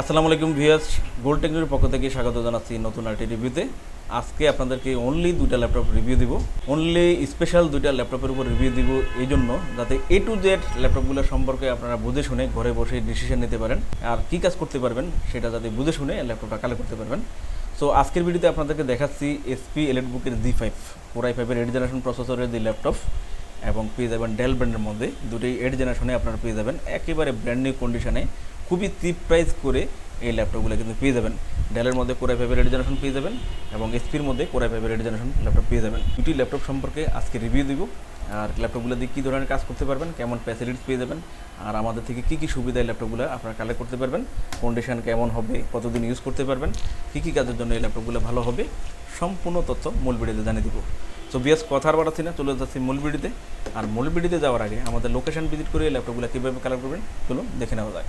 আসসালামু আলাইকুম VS gold টেকনোলজির পক্ষ থেকে স্বাগত জানাচ্ছি নতুন আরটি রিভিউতে। আজকে আপনাদেরকে অনলি দুইটা ল্যাপটপ রিভিউ দিব। অনলি স্পেশাল দুইটা ল্যাপটপের উপর রিভিউ দিব এই জন্য, যাতে এ টু জেড ল্যাপটপগুলো সম্পর্কে আপনারা বুঝে শুনে ঘরে বসে ডিসিশন নিতে পারেন। আর কী কাজ করতে পারবেন সেটা যাতে বুঝে শুনে ল্যাপটপটা কালেক্ট করতে পারবেন। সো আজকের ভিডিওতে আপনাদেরকে দেখাচ্ছি এসপি এলেট বুকের জি ফাইভ কোরাই ফাইভের এইট জেনারেশন প্রসেসরের যে ল্যাপটপ এবং পেয়ে যাবেন ডেল ব্র্যান্ডের মধ্যে। দুটোই এইট জেনারেশনে আপনারা পেয়ে যাবেন। একেবারে ব্র্যান্ড নিউ কন্ডিশনে খুবই চিপ প্রাইস করে এই ল্যাপটপগুলো কিন্তু পেয়ে যাবেন। ডেলের মধ্যে কোরাই ফাইভের এইট জেনারেশন পেয়ে যাবেন এবং এসপির মধ্যে কোরাই ফাইভের এইট জেনারেশন ল্যাপটপ পেয়ে যাবেন। দুটি ল্যাপটপ সম্পর্কে আজকে রিভিউ দিব। আর ল্যাপটপগুলো দিয়ে কী ধরনের কাজ করতে পারবেন, কেমন ফ্যাসিলিটিস পেয়ে যাবেন, আর আমাদের থেকে কী কী সুবিধা এই ল্যাপটপগুলো আপনারা কালেক্ট করতে পারবেন কন্ডিশন কেমন হবে, কতদিন ইউজ করতে পারবেন, কী কী কাজের জন্য এই ল্যাপটপগুলো ভালো হবে, সম্পূর্ণ তথ্য মূল ভিডিওতে জানিয়ে দিব। সো বিএস কথার বাড়াচ্ছি না, চলে যাচ্ছি মূল ভিডিওতে। আর মূল ভিডিওতে যাওয়ার আগে আমাদের লোকেশন ভিজিট করে এই ল্যাপটপগুলো কীভাবে কালেক্ট করবেন, চলুন দেখে নেওয়া যায়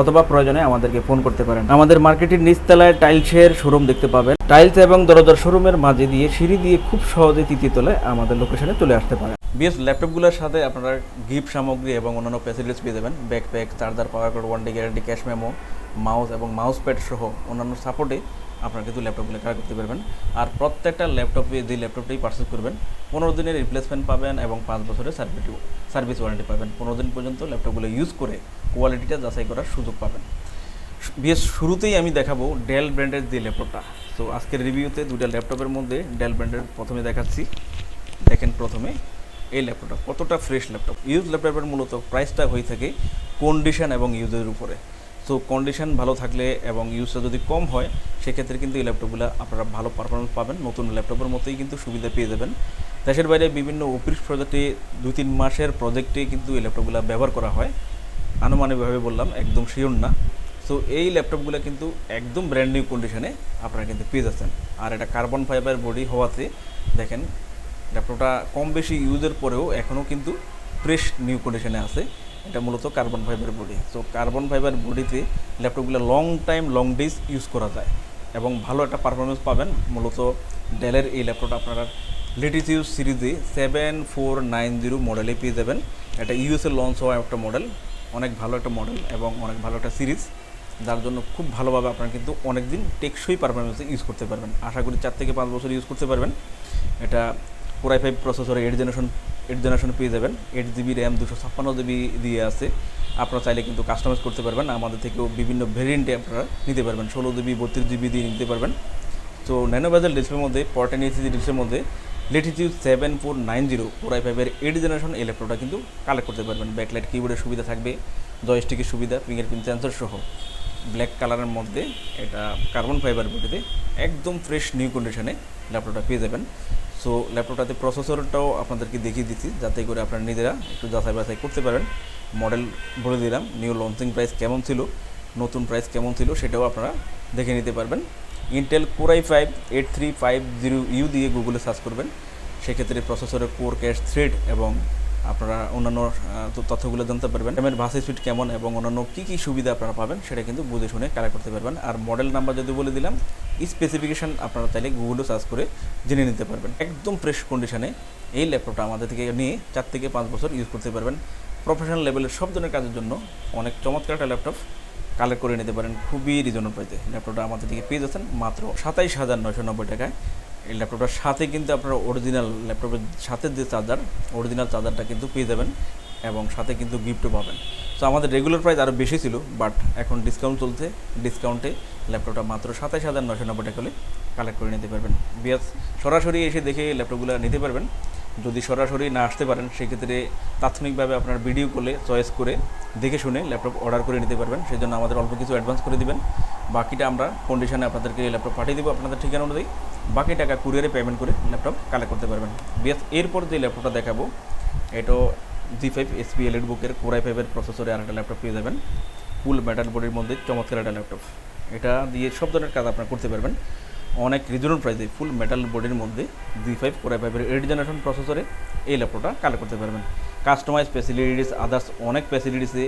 অথবা প্রয়োজনে আমাদেরকে ফোন করতে পারেন। আমাদের মার্কেটের নিচতলায় টাইলসের শোরুম দেখতে পাবেন। টাইলস এবং দরজার শোরুমের মাঝে দিয়ে সিঁড়ি দিয়ে খুব সহজে তৃতীয় তলায় আমাদের লোকেশনে চলে আসতে পারেন বিএস, ল্যাপটপগুলোর সাথে আপনারা গিফট সামগ্রী এবং অন্যান্য ফ্যাসিলিটিস পেয়ে যাবেন। Backpack charger power card one day guarantee cash memo mouse এবং মাউস প্যাড সহ অন্যান্য সাপোর্টে আপনারা কিন্তু ল্যাপটপগুলো কালেক্ট করতে পারবেন। আর প্রত্যেকটা ল্যাপটপে যে ল্যাপটপটাই পারচেস করবেন। পনেরো দিনের রিপ্লেসমেন্ট পাবেন এবং পাঁচ বছরের সার্ভিস সার্ভিস ওয়ারেন্টি পাবেন। পনেরো দিন পর্যন্ত ল্যাপটপগুলো ইউজ করে কোয়ালিটিটা যাচাই করার সুযোগ পাবেন। বিশেষ শুরুতেই আমি দেখাবো ডেল ব্র্যান্ডের যে ল্যাপটপটা তো আজকের রিভিউতে দুইটা ল্যাপটপের মধ্যে ডেল ব্র্যান্ডের প্রথমে দেখাচ্ছি। দেখেন প্রথমে এই ল্যাপটপটা কতটা ফ্রেশ ল্যাপটপ ইউজ ল্যাপটপের মূলত প্রাইসটা হয়ে থাকে কন্ডিশন এবং ইউজের উপরে। সো কন্ডিশন ভালো থাকলে এবং ইউজটা যদি কম হয়, সেক্ষেত্রে কিন্তু এই ল্যাপটপগুলো আপনারা ভালো পারফরমেন্স পাবেন। নতুন ল্যাপটপের মতোই কিন্তু সুবিধা পেয়ে যাবেন। দেশের বাইরে বিভিন্ন অফিস প্রজেক্টে দুই তিন মাসের প্রজেক্টে কিন্তু এই ল্যাপটপগুলো ব্যবহার করা হয়। আনুমানিকভাবে বললাম, একদম শিওর না। সো এই ল্যাপটপগুলো কিন্তু একদম ব্র্যান্ড নিউ কন্ডিশনে আপনারা কিন্তু পেয়ে যাচ্ছেন। আর এটা কার্বন ফাইবার বডি হওয়াতে দেখেন ল্যাপটপটা কম বেশি ইউজের পরেও এখনও কিন্তু ফ্রেশ নিউ কন্ডিশনে আছে। এটা মূলত কার্বন ফাইবার বডি তো কার্বন ফাইবার বডিতে ল্যাপটপগুলো long time long days use করা যায়। এবং ভালো একটা পারফরমেন্স পাবেন মূলত ডেলের এই ল্যাপটপটা আপনারা লেটেস্ট ইউজ সিরিজে সেভেন ফোর নাইন জিরো মডেলে পেয়ে যাবেন। এটা ইউএসএ লঞ্চ হওয়া একটা মডেল অনেক ভালো একটা মডেল এবং অনেক ভালো একটা সিরিজ। যার জন্য খুব ভালোভাবে আপনারা কিন্তু অনেক দিন টেকসই পারফরমেন্সে ইউজ করতে পারবেন। আশা করি চার থেকে পাঁচ বছর ইউজ করতে পারবেন। এটা কোরাই ফাইভ প্রসেসরে এইট জেনারেশন এইট জেনারেশন পেয়ে যাবেন। এইট জিবি র্যাম দুশো ছাপ্পান্ন জিবি দিয়ে আছে। আপনারা চাইলে কিন্তু কাস্টমাইজ করতে পারবেন। আমাদের থেকেও বিভিন্ন ভেরিয়েন্টে আপনারা নিতে পারবেন। ষোলো জিবি বত্রিশ জিবি দিয়ে নিতে পারবেন। তো ন্যানো বেজেল ডিসপ্লের মধ্যে পটেন এইচডি ডিসপ্লের মধ্যে Latitude seven four nine zero core i ফাইভের এইট জেনারেশন এই ল্যাপটপটা কিন্তু কালেক্ট করতে পারবেন। ব্যাকলাইট কিবোর্ডের সুবিধা থাকবে জয়স্টিকের সুবিধা ফিঙ্গারপ্রিন্ট সেন্সর সহ। ব্ল্যাক কালারের মধ্যে এটা কার্বন ফাইবার বডিতে একদম ফ্রেশ নিউ কন্ডিশনে ল্যাপটপটা পেয়ে যাবেন। সো ল্যাপটপটাতে প্রসেসরটাও আপনাদেরকে দেখিয়ে দিচ্ছি, যাতে করে আপনারা নিজেরা একটু যাচাই বাছাই করতে পারেন। মডেল বলে দিলাম নিউ লঞ্চিং প্রাইস কেমন ছিল, নতুন প্রাইস কেমন ছিল সেটাও আপনারা দেখে নিতে পারবেন। Intel core i five eight three five zero U দিয়ে গুগলে সার্চ করবেন। সেক্ষেত্রে প্রসেসরের কোর ক্যাশ থ্রেড এবং আপনারা অন্যান্য তথ্যগুলো জানতে পারবেন। র্যামের ভাসি স্পিড কেমন এবং অন্যান্য কী কী সুবিধা আপনারা পাবেন সেটা কিন্তু বুঝে শুনে কালেক্ট করতে পারবেন। আর মডেল নাম্বার যদি বলে দিলাম স্পেসিফিকেশান আপনারা চাইলে গুগলে সার্চ করে জেনে নিতে পারবেন। একদম ফ্রেশ কন্ডিশনে এই ল্যাপটপটা আমাদের থেকে নিয়ে চার থেকে পাঁচ বছর ইউজ করতে পারবেন। প্রফেশনাল লেভেলের সব ধরনের কাজের জন্য অনেক চমৎকার একটা ল্যাপটপ কালেক্ট করে নিতে পারেন। খুবই রিজনেবল প্রাইসে ল্যাপটপটা আমাদের থেকে পেয়ে যাচ্ছেন মাত্র সাতাইশ হাজার নয়শো নব্বই টাকায়। এই ল্যাপটপটার সাথে কিন্তু আপনার অরিজিনাল ল্যাপটপের সাথে যে চার্জার অরিজিনাল চার্জারটা কিন্তু পেয়ে যাবেন এবং সাথে কিন্তু গিফটও পাবেন। তো আমাদের রেগুলার প্রাইস আরও বেশি ছিল বাট এখন ডিসকাউন্ট চলছে। ডিসকাউন্টে ল্যাপটপটা মাত্র সাতাইশ হাজার নশো নব্বই টাকা কালেক্ট করে নিতে পারবেন। বিয়াস, সরাসরি এসে দেখে ল্যাপটপগুলো নিতে পারবেন। যদি সরাসরি না আসতে পারেন, সেক্ষেত্রে তাৎক্ষণিকভাবে আপনার ভিডিও কলে চয়েস করে দেখে শুনে ল্যাপটপ অর্ডার করে নিতে পারবেন। সেই জন্য আমাদের অল্প কিছু অ্যাডভান্স করে দিবেন। বাকিটা আমরা কন্ডিশনে আপনাদেরকে ল্যাপটপ পাঠিয়ে দেবো আপনাদের ঠিকানা অনুযায়ী। বাকি টাকা কুরিয়ারে পেমেন্ট করে ল্যাপটপ কালেক্ট করতে পারবেন। বিয়াস, এরপর যে ল্যাপটপটা দেখাবো, এটাও জি ফাইভ এসপি এলএড বুকের কোরাই ফাইভের প্রসেসরে আর একটা ল্যাপটপ পেয়ে যাবেন। ফুল মেটাল বডির মধ্যে চমৎকার একটা ল্যাপটপ এটা দিয়ে সব ধরনের কাজ আপনারা করতে পারবেন। অনেক রিজনেবল প্রাইসে ফুল মেটাল বডির মধ্যে জি ফাইভ কোরআ ফাইভের এইট জেনারেশন প্রসেসরে এই ল্যাপটপটা কালেক্ট করতে পারবেন। কাস্টমাইজ ফ্যাসিলিটিস আদার্স অনেক ফ্যাসিলিটিসে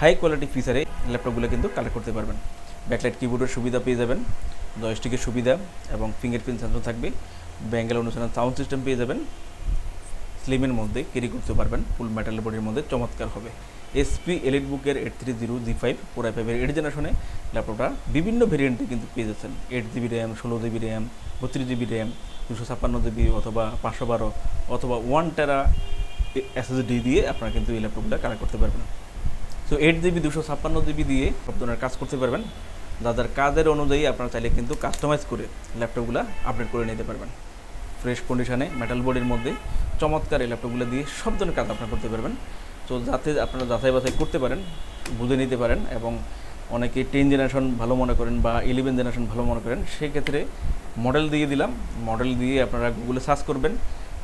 হাই কোয়ালিটি ফিচারে ল্যাপটপগুলো কিন্তু কালেক্ট করতে পারবেন। ব্যাকলাইট কিবোর্ডের সুবিধা পেয়ে যাবেন জয়স্টিকের সুবিধা এবং ফিঙ্গারপ্রিন্ট সেন্সর থাকবে। ব্যাঙ্গেল অনুসারে সাউন্ড সিস্টেম পেয়ে যাবেন। স্লিমের মধ্যে ক্যারি করতে পারবেন ফুল মেটাল বডির মধ্যে চমৎকার হবে। এসপি এলিট বুকের eight three zero G five core i ফাইভের এইট জেনারেশনে ল্যাপটপটা বিভিন্ন ভেরিয়েন্টে কিন্তু পেয়ে যাচ্ছেন। এইট জিবি র্যাম ষোলো জিবি র্যাম বত্রিশ জিবি র্যাম দুশো ছাপ্পান্ন জিবি অথবা পাঁচশো বারো, অথবা ওয়ান টেরা এসএসডি দিয়ে আপনারা কিন্তু এই ল্যাপটপগুলো কানেক্ট করতে পারবেন। সো এইট জিবি দুশো ছাপ্পান্ন জিবি দিয়ে ধরনের কাজ করতে পারবেন। যাদের কাজের অনুযায়ী আপনারা চাইলে কিন্তু কাস্টমাইজ করে ল্যাপটপগুলো আপডেট করে নিতে পারবেন। ফ্রেশ কন্ডিশনে মেটাল বডির মধ্যে চমৎকার এই ল্যাপটপগুলো দিয়ে সব ধরনের কাজ আপনারা করতে পারবেন। তো যাতে আপনারা যাচাই বাছাই করতে পারেন, বুঝে নিতে পারেন এবং অনেকে টেন জেনারেশন ভালো মনে করেন বা ইলেভেন জেনারেশন ভালো মনে করেন, সেক্ষেত্রে মডেল দিয়ে দিলাম। মডেল দিয়ে আপনারা গুগলে সার্চ করবেন,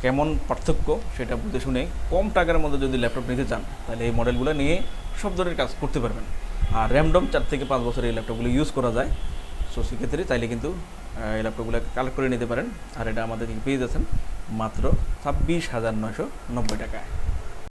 কেমন পার্থক্য সেটা বুঝে শুনে কম টাকার মধ্যে যদি ল্যাপটপ নিতে চান, তাহলে এই মডেলগুলো নিয়ে সব ধরনের কাজ করতে পারবেন। আর র্যামডম চার থেকে পাঁচ বছর এই ল্যাপটপগুলো ইউজ করা যায়। সো সেক্ষেত্রে চাইলে কিন্তু এই ল্যাপটপগুলো কালেক্ট করে নিতে পারেন। আর এটা আমাদের পেয়ে যাচ্ছেন মাত্র ছাব্বিশ হাজার নয়শো নব্বই টাকায়।